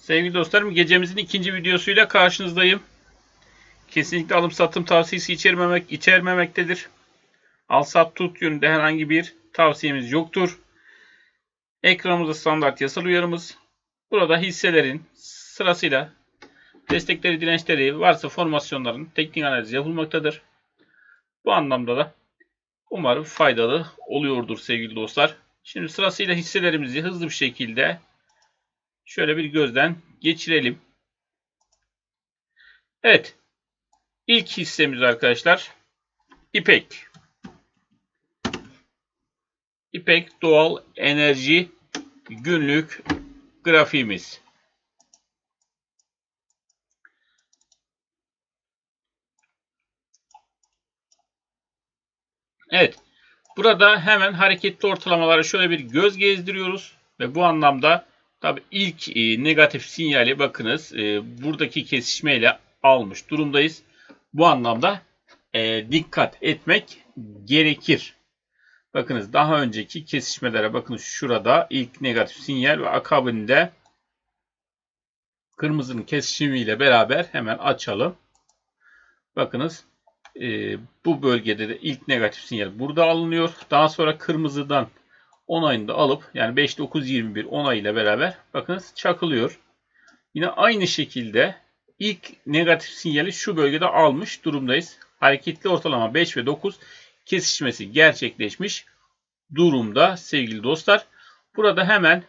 Sevgili dostlarım gecemizin ikinci videosuyla karşınızdayım. Kesinlikle alım satım tavsiyesi içermemek, içermemektedir. Al sat tut yönünde herhangi bir tavsiyemiz yoktur. Ekranımızda standart yasal uyarımız. Burada hisselerin sırasıyla destekleri, dirençleri, varsa formasyonların teknik analizi yapılmaktadır. Bu anlamda da umarım faydalı oluyordur sevgili dostlar. Şimdi sırasıyla hisselerimizi hızlı bir şekilde şöyle bir gözden geçirelim. Evet. İlk hissemiz arkadaşlar İpek. İpek doğal enerji günlük grafiğimiz. Evet. Burada hemen hareketli ortalamaları şöyle bir göz gezdiriyoruz ve bu anlamda tabi ilk e, negatif sinyali bakınız e, buradaki kesişmeyle almış durumdayız. Bu anlamda e, dikkat etmek gerekir. Bakınız daha önceki kesişmelere bakınız şurada ilk negatif sinyal ve akabinde kırmızının kesişimiyle beraber hemen açalım. Bakınız e, bu bölgede de ilk negatif sinyal burada alınıyor. Daha sonra kırmızıdan onayını da alıp yani 5 9 21 onayıyla beraber bakınız çakılıyor. Yine aynı şekilde ilk negatif sinyali şu bölgede almış durumdayız. Hareketli ortalama 5 ve 9 kesişmesi gerçekleşmiş durumda sevgili dostlar. Burada hemen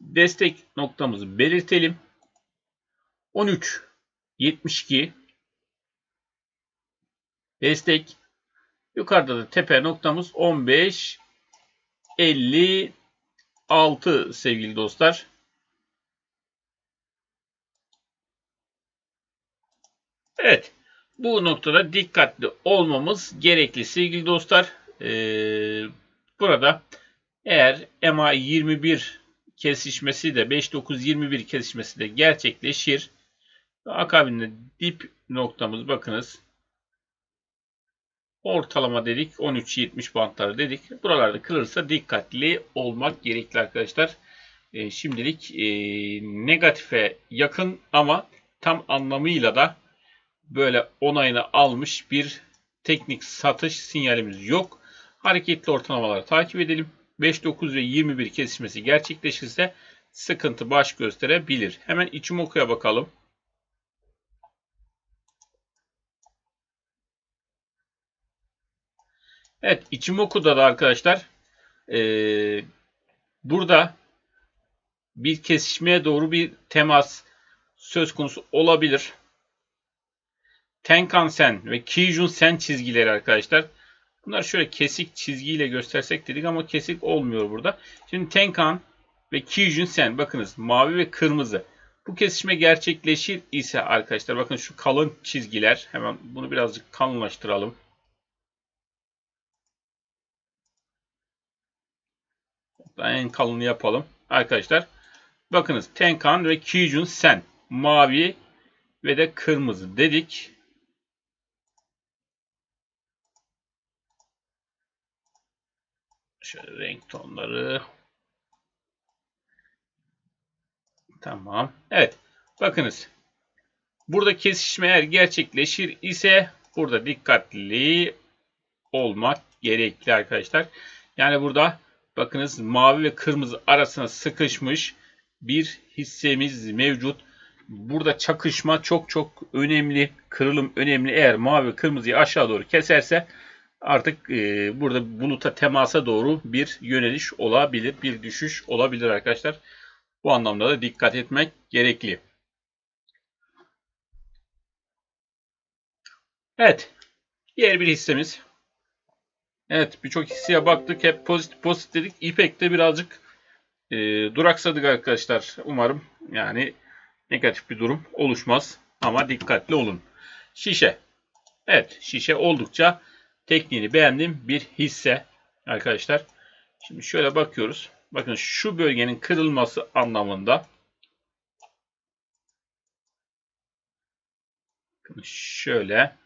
destek noktamızı belirtelim. 13 72 destek. Yukarıda da tepe noktamız 15 56 sevgili dostlar. Evet. Bu noktada dikkatli olmamız gerekli sevgili dostlar. Ee, burada eğer MA 21 kesişmesi de 5921 kesişmesi de gerçekleşir. Akabinde dip noktamız bakınız ortalama dedik 13-70 bantları dedik. Buralarda kırılırsa dikkatli olmak gerekli arkadaşlar. E, şimdilik e, negatife yakın ama tam anlamıyla da böyle onayını almış bir teknik satış sinyalimiz yok. Hareketli ortalamaları takip edelim. 5, 9 ve 21 kesişmesi gerçekleşirse sıkıntı baş gösterebilir. Hemen Ichimoku'ya bakalım. Evet Ichimoku'da da arkadaşlar ee, burada bir kesişmeye doğru bir temas söz konusu olabilir. Tenkan-sen ve Kijun-sen çizgileri arkadaşlar. Bunlar şöyle kesik çizgiyle göstersek dedik ama kesik olmuyor burada. Şimdi Tenkan ve Kijun-sen bakınız mavi ve kırmızı. Bu kesişme gerçekleşir ise arkadaşlar bakın şu kalın çizgiler hemen bunu birazcık kalınlaştıralım. En kalını yapalım. Arkadaşlar bakınız Tenkan ve Kijun Sen mavi ve de kırmızı dedik. Şöyle renk tonları. Tamam. Evet. Bakınız. Burada kesişme eğer gerçekleşir ise burada dikkatli olmak gerekli arkadaşlar. Yani burada bakınız mavi ve kırmızı arasına sıkışmış bir hissemiz mevcut. Burada çakışma çok çok önemli. Kırılım önemli. Eğer mavi kırmızıyı aşağı doğru keserse artık e, burada buluta temasa doğru bir yöneliş olabilir. Bir düşüş olabilir arkadaşlar. Bu anlamda da dikkat etmek gerekli. Evet. Diğer bir hissemiz Evet birçok hisseye baktık. Hep pozitif pozitif dedik. İpek'te birazcık e, duraksadık arkadaşlar. Umarım yani negatif bir durum oluşmaz. Ama dikkatli olun. Şişe. Evet şişe oldukça tekniğini beğendim bir hisse arkadaşlar. Şimdi şöyle bakıyoruz. Bakın şu bölgenin kırılması anlamında şöyle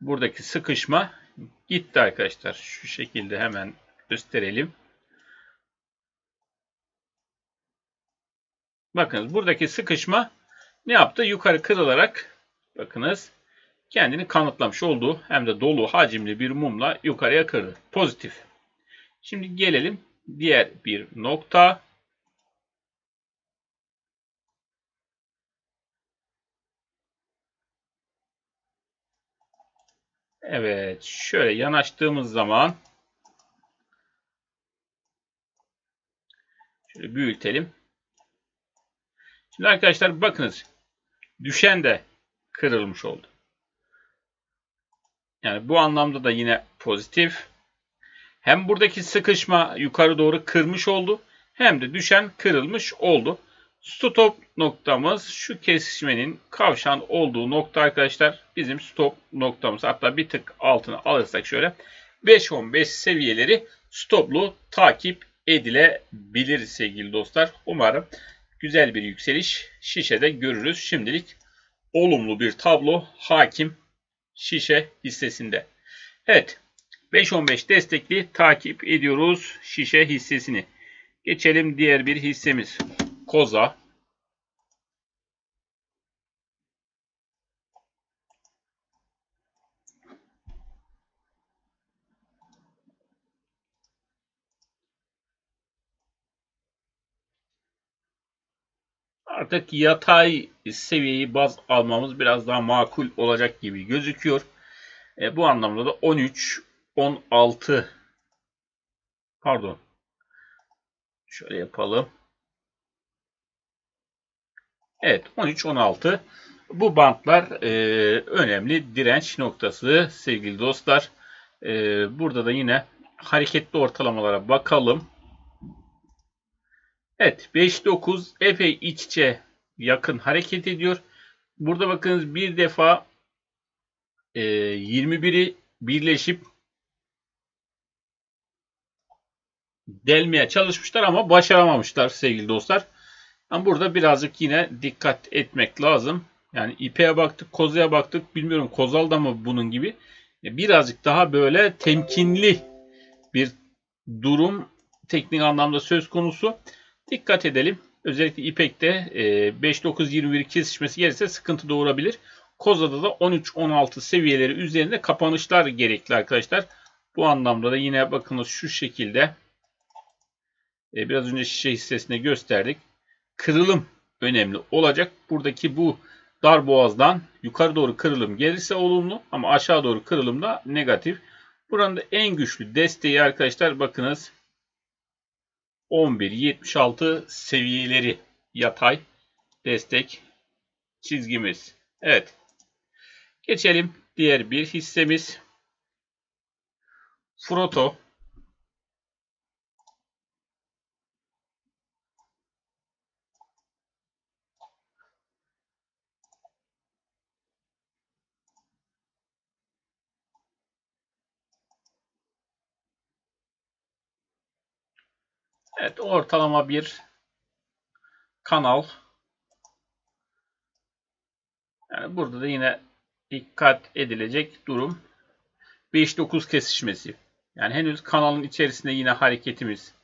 buradaki sıkışma gitti arkadaşlar. Şu şekilde hemen gösterelim. bakınız buradaki sıkışma ne yaptı? Yukarı kırılarak bakınız kendini kanıtlamış olduğu hem de dolu hacimli bir mumla yukarıya kırdı. Pozitif. Şimdi gelelim diğer bir nokta. Evet, şöyle yanaştığımız zaman şöyle büyütelim. Şimdi arkadaşlar bakınız. Düşen de kırılmış oldu. Yani bu anlamda da yine pozitif. Hem buradaki sıkışma yukarı doğru kırmış oldu. Hem de düşen kırılmış oldu. Stop noktamız şu kesişmenin kavşan olduğu nokta arkadaşlar. Bizim stop noktamız. Hatta bir tık altına alırsak şöyle 5-15 seviyeleri stoplu takip edilebilir sevgili dostlar. Umarım güzel bir yükseliş şişede görürüz. Şimdilik olumlu bir tablo hakim şişe hissesinde. Evet 5-15 destekli takip ediyoruz şişe hissesini. Geçelim diğer bir hissemiz. Koza. Artık yatay seviyeyi baz almamız biraz daha makul olacak gibi gözüküyor. E, bu anlamda da 13, 16 pardon şöyle yapalım. Evet 13-16 bu bantlar e, önemli direnç noktası sevgili dostlar. E, burada da yine hareketli ortalamalara bakalım. Evet 5-9 epey iç içe yakın hareket ediyor. Burada bakınız bir defa e, 21'i birleşip delmeye çalışmışlar ama başaramamışlar sevgili dostlar. Yani burada birazcık yine dikkat etmek lazım. Yani ipeğe baktık, kozaya baktık. Bilmiyorum kozal da mı bunun gibi. E, birazcık daha böyle temkinli bir durum teknik anlamda söz konusu. Dikkat edelim. Özellikle ipekte 5-9-21 kesişmesi gelirse sıkıntı doğurabilir. Kozada da 13-16 seviyeleri üzerinde kapanışlar gerekli arkadaşlar. Bu anlamda da yine bakınız şu şekilde e, biraz önce şişe hissesinde gösterdik. Kırılım önemli olacak. Buradaki bu dar boğazdan yukarı doğru kırılım gelirse olumlu ama aşağı doğru kırılım da negatif. Buranın da en güçlü desteği arkadaşlar bakınız 11.76 seviyeleri yatay destek çizgimiz. Evet. Geçelim diğer bir hissemiz. Froto. Evet ortalama bir kanal. Yani burada da yine dikkat edilecek durum 5-9 kesişmesi. Yani henüz kanalın içerisinde yine hareketimiz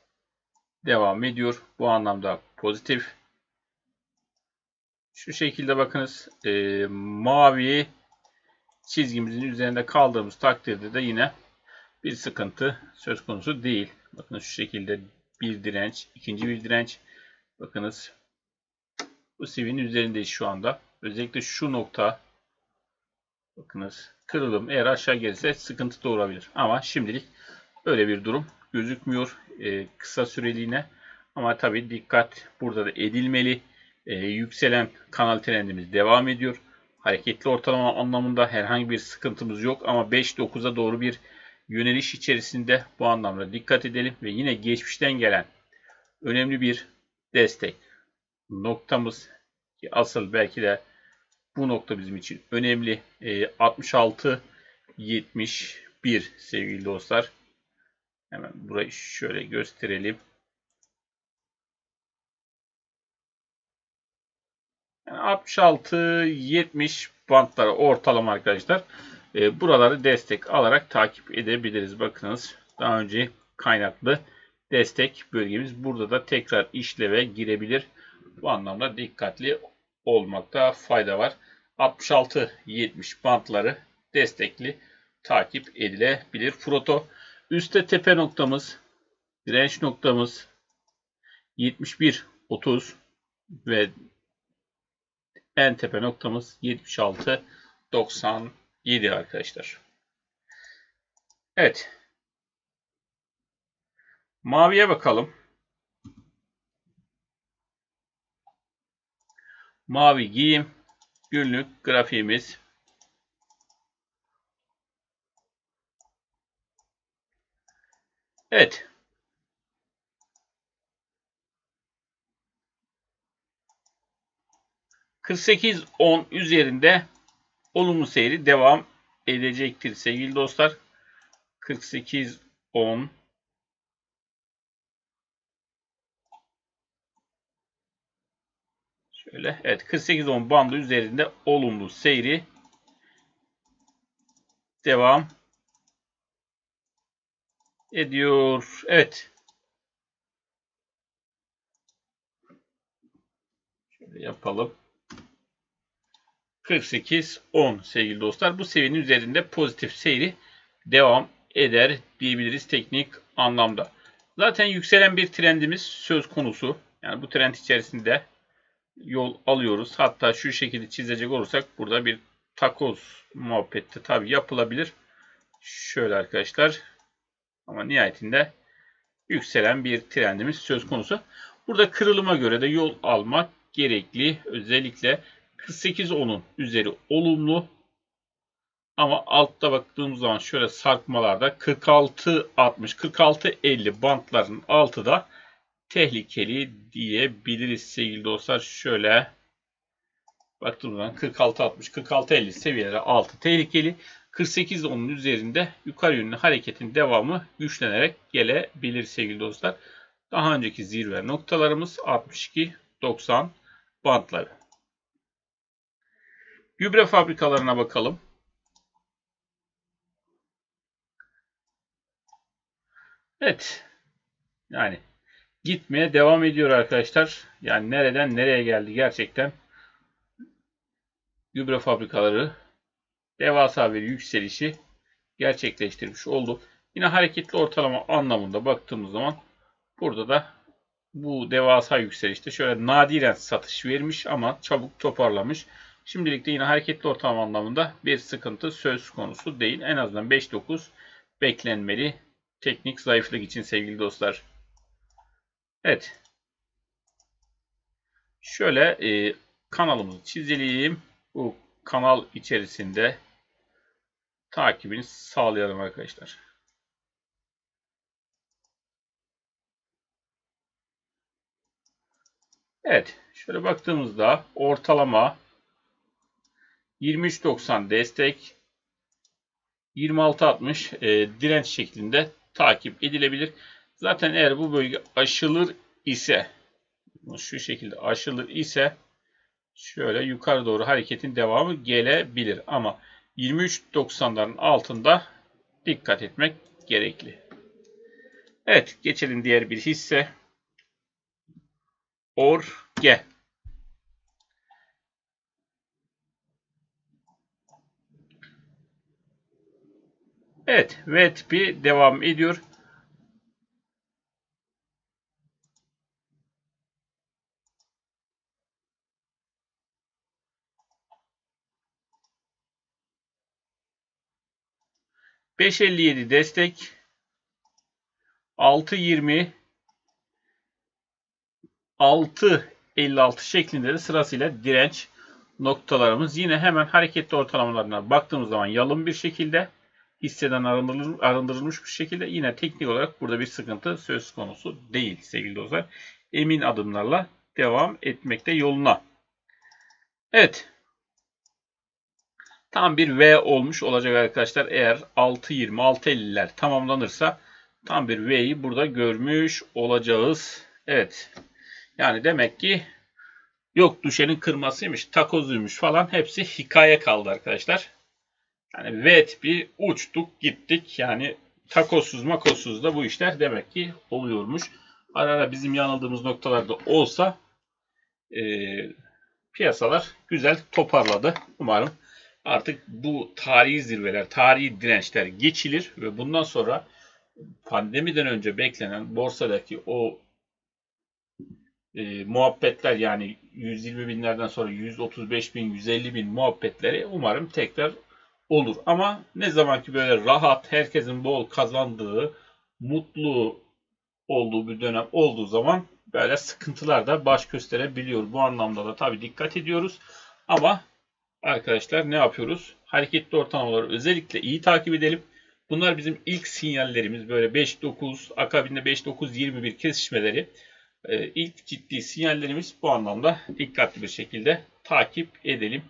devam ediyor. Bu anlamda pozitif. Şu şekilde bakınız e, mavi çizgimizin üzerinde kaldığımız takdirde de yine bir sıkıntı söz konusu değil. Bakın şu şekilde bir direnç, ikinci bir direnç. Bakınız bu seviyenin üzerindeyiz şu anda. Özellikle şu nokta bakınız kırılım eğer aşağı gelirse sıkıntı doğurabilir. Ama şimdilik öyle bir durum gözükmüyor e, kısa süreliğine. Ama tabi dikkat burada da edilmeli. E, yükselen kanal trendimiz devam ediyor. Hareketli ortalama anlamında herhangi bir sıkıntımız yok ama 5-9'a doğru bir yöneliş içerisinde bu anlamda dikkat edelim ve yine geçmişten gelen önemli bir destek noktamız ki asıl belki de bu nokta bizim için önemli. E, 66 71 sevgili dostlar. Hemen burayı şöyle gösterelim. Yani 66 70 bantları ortalama arkadaşlar. E, buraları destek alarak takip edebiliriz. Bakınız daha önce kaynaklı destek bölgemiz burada da tekrar işleve girebilir. Bu anlamda dikkatli olmakta fayda var. 66-70 bantları destekli takip edilebilir. Proto üstte tepe noktamız, direnç noktamız 71-30 ve en tepe noktamız 76-97 arkadaşlar. Evet. Maviye bakalım. Mavi giyim günlük grafiğimiz. Evet. ...48-10 üzerinde olumlu seyri devam edecektir sevgili dostlar. 48-10 Şöyle evet 48-10 bandı üzerinde olumlu seyri devam ediyor. Evet. Şöyle yapalım. 48-10 sevgili dostlar. Bu seviyenin üzerinde pozitif seyri devam eder diyebiliriz teknik anlamda. Zaten yükselen bir trendimiz söz konusu. Yani bu trend içerisinde yol alıyoruz. Hatta şu şekilde çizecek olursak burada bir takoz muhabbeti tabi yapılabilir. Şöyle arkadaşlar. Ama nihayetinde yükselen bir trendimiz söz konusu. Burada kırılıma göre de yol almak gerekli. Özellikle 48-10'un üzeri olumlu. Ama altta baktığımız zaman şöyle sarkmalarda 46-60, 46-50 bantların altı da tehlikeli diyebiliriz sevgili dostlar. Şöyle baktığımız zaman 46-60, 46-50 seviyeleri altı tehlikeli. 48-10'un üzerinde yukarı yönlü hareketin devamı güçlenerek gelebilir sevgili dostlar. Daha önceki zirve noktalarımız 62-90 bantları. Gübre fabrikalarına bakalım. Evet. Yani gitmeye devam ediyor arkadaşlar. Yani nereden nereye geldi gerçekten. Gübre fabrikaları devasa bir yükselişi gerçekleştirmiş oldu. Yine hareketli ortalama anlamında baktığımız zaman burada da bu devasa yükselişte şöyle nadiren satış vermiş ama çabuk toparlamış. Şimdilik de yine hareketli ortalama anlamında bir sıkıntı söz konusu değil. En azından 5-9 beklenmeli teknik zayıflık için sevgili dostlar. Evet. Şöyle e, kanalımızı çizelim. Bu kanal içerisinde takibini sağlayalım arkadaşlar. Evet. Şöyle baktığımızda ortalama 23.90 destek 26.60 e, direnç şeklinde takip edilebilir. Zaten eğer bu bölge aşılır ise şu şekilde aşılır ise şöyle yukarı doğru hareketin devamı gelebilir. Ama 23.90'ların altında dikkat etmek gerekli. Evet geçelim diğer bir hisse. Orge. Evet, VTP devam ediyor. Beş elli yedi destek. Altı yirmi. Altı elli altı şeklinde de sırasıyla direnç noktalarımız. Yine hemen hareketli ortalamalarına baktığımız zaman yalın bir şekilde hisseden arındırılmış bir şekilde yine teknik olarak burada bir sıkıntı söz konusu değil sevgili dostlar. Emin adımlarla devam etmekte yoluna. Evet. Tam bir V olmuş olacak arkadaşlar. Eğer 6.20 6.50'ler tamamlanırsa tam bir V'yi burada görmüş olacağız. Evet. Yani demek ki yok düşenin kırmasıymış, takozuymuş falan hepsi hikaye kaldı arkadaşlar. Yani vet bir uçtuk gittik. Yani takosuz makosuz da bu işler demek ki oluyormuş. Ara ara bizim yanıldığımız noktalarda olsa e, piyasalar güzel toparladı. Umarım artık bu tarihi zirveler, tarihi dirençler geçilir ve bundan sonra pandemiden önce beklenen borsadaki o e, muhabbetler yani 120 binlerden sonra 135 bin, 150 bin muhabbetleri umarım tekrar olur. Ama ne zaman ki böyle rahat, herkesin bol kazandığı, mutlu olduğu bir dönem olduğu zaman böyle sıkıntılar da baş gösterebiliyor. Bu anlamda da tabii dikkat ediyoruz. Ama arkadaşlar ne yapıyoruz? Hareketli ortalamaları özellikle iyi takip edelim. Bunlar bizim ilk sinyallerimiz. Böyle 5-9, akabinde 5-9-21 kesişmeleri. Ee, ilk ciddi sinyallerimiz bu anlamda dikkatli bir şekilde takip edelim.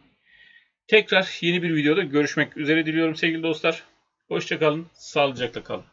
Tekrar yeni bir videoda görüşmek üzere diliyorum sevgili dostlar. Hoşçakalın, sağlıcakla kalın.